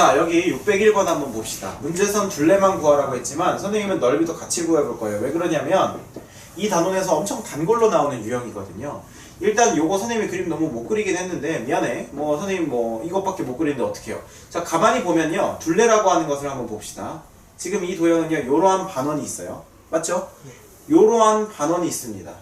자 여기 601번 한번 봅시다. 문제선 둘레만 구하라고 했지만 선생님은 넓이도 같이 구해볼 거예요. 왜 그러냐면 이 단원에서 엄청 단골로 나오는 유형이거든요. 일단 요거 선생님이 그림 너무 못 그리긴 했는데 미안해. 뭐 선생님 뭐 이것밖에 못 그리는데 어떡해요. 자 가만히 보면요. 둘레라고 하는 것을 한번 봅시다. 지금 이 도형은요. 요러한 반원이 있어요. 맞죠? 요러한 반원이 있습니다.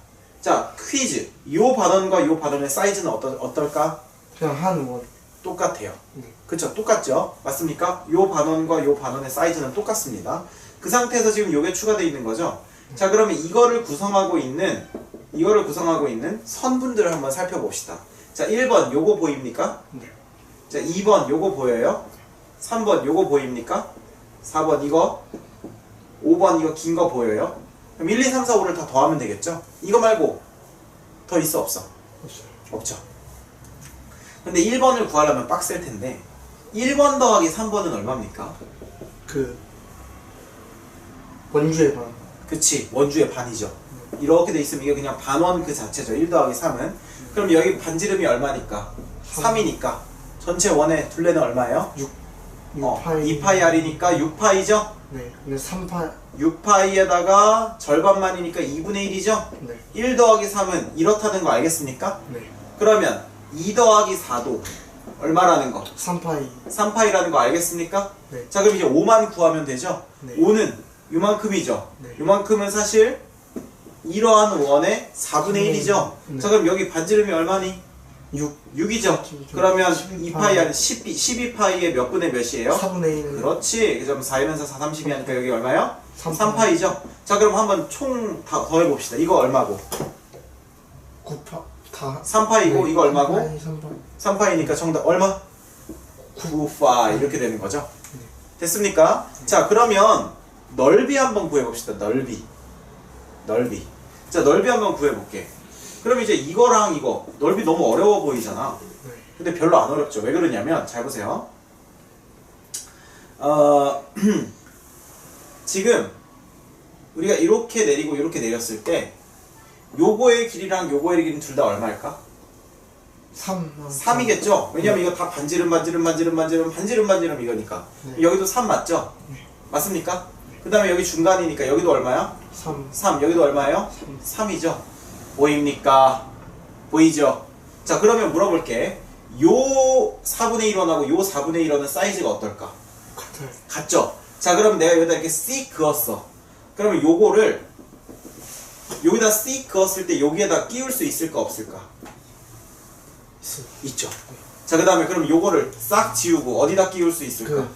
자 퀴즈. 요 반원과 요 반원의 사이즈는 어떠, 어떨까? 그냥 한 원. 똑같아요. 네. 그쵸? 똑같죠? 맞습니까? 요 반원과 요 반원의 사이즈는 똑같습니다. 그 상태에서 지금 요게 추가되어 있는 거죠? 자, 그러면 이거를 구성하고 있는, 이거를 구성하고 있는 선분들을 한번 살펴봅시다. 자, 1번 요거 보입니까? 네. 자, 2번 요거 보여요? 3번 요거 보입니까? 4번 이거? 5번 이거 긴 거 보여요? 그럼 1, 2, 3, 4, 5를 다 더하면 되겠죠? 이거 말고 더 있어 없어? 없어요. 없죠. 근데 1번을 구하려면 빡셀 텐데 1번 더하기 3번은 얼마입니까? 그 원주의 반. 그치 원주의 반이죠. 이렇게 돼 있으면 이게 그냥 반원 그 자체죠. 1 더하기 3은. 그럼 여기 반지름이 얼마니까? 3이니까. 전체 원의 둘레는 얼마예요? 6. 어, 6파이. 2파이 R이니까 6파이죠? 네. 근데 3파. 6파이에다가 절반만이니까 2분의 1이죠? 네. 1 더하기 3은 이렇다는 거 알겠습니까? 네. 그러면 2 더하기 4도 얼마라는 거? 3파이. 3파이라는 거 알겠습니까? 네. 자 그럼 이제 5만 구하면 되죠? 네. 5는 요만큼이죠? 네. 요만큼은 사실 이러한 원의 4분의 1이죠? 네. 자 그럼 여기 반지름이 얼마니? 6. 6이죠? 그렇죠. 그러면 12 2파이 아니 12, 12파이의 몇 분의 몇이에요? 4분의 1. 그렇지 그럼 4이면서 4, 30이 하니까 여기 얼마요? 3 3파이죠? 자 그럼 한번 총 다 더해봅시다 이거 얼마고? 9파. 다. 3파이고 네. 이거 얼마고? 3파이. 3파이 니까 정답 얼마? 9파 이렇게 되는 거죠. 됐습니까? 자 그러면 넓이 한번 구해봅시다. 넓이. 넓이. 자 넓이 한번 구해볼게. 그럼 이제 이거랑 이거 넓이 너무 어려워 보이잖아. 네. 근데 별로 안 어렵죠. 왜 그러냐면 잘 보세요. 어, 지금 우리가 이렇게 내리고 이렇게 내렸을 때 요거의 길이랑 요거의 길이는 둘 다 얼마일까? 3. 3이겠죠? 왜냐면 이거 다 반지름 반지름 반지름 반지름 반지름 반지름 이거니까 네. 여기도 3 맞죠? 맞습니까? 그 다음에 여기 중간이니까 여기도 얼마야? 3. 3 여기도 얼마예요? 3이죠 보입니까? 보이죠? 자 그러면 물어볼게 요 4분의 1원하고 요 4분의 1원은 사이즈가 어떨까? 같아요. 같죠? 자 그럼 내가 여기다 이렇게 씩 그었어 그러면 요거를 여기다 씩 그었을 때 여기에다 끼울 수 있을까 없을까? 있죠. 자, 그 다음에 그럼 요거를 싹 지우고 어디다 끼울 수 있을까? 그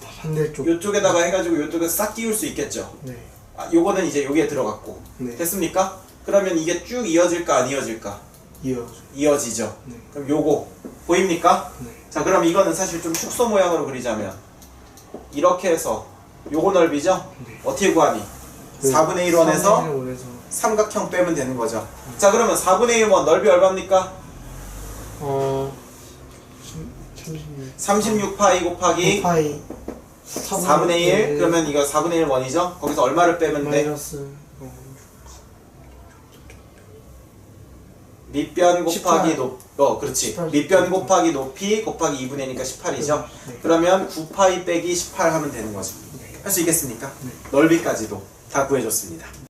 반대쪽. 요쪽에다가 해가지고 요쪽에 싹 끼울 수 있겠죠. 네. 아, 요거는 이제 여기에 들어갔고. 네. 됐습니까? 그러면 이게 쭉 이어질까 안 이어질까? 이어. 이어지죠. 네. 그럼 요거 보입니까? 네. 자, 그럼 이거는 사실 좀 축소 모양으로 그리자면 이렇게 해서 요거 넓이죠? 네. 어떻게 구하니? 4분의 1원에서 1원에서 삼각형 빼면 되는 거죠. 자, 그러면 4분의 1원 넓이 얼마입니까? 어 36. 36파이 곱하기 5파이 4분의 1 그러면 이거 4분의 1 원이죠? 거기서 얼마를 빼면 돼? 마이너스 어, 밑변 곱하기 18. 높, 어, 그렇지. 18. 밑변 곱하기 높이 곱하기 2분의 1이니까 18이죠? 네. 그러면 9파이 빼기 18 하면 되는 거죠. 할 수 있겠습니까? 네. 넓이까지도 다 구해줬습니다.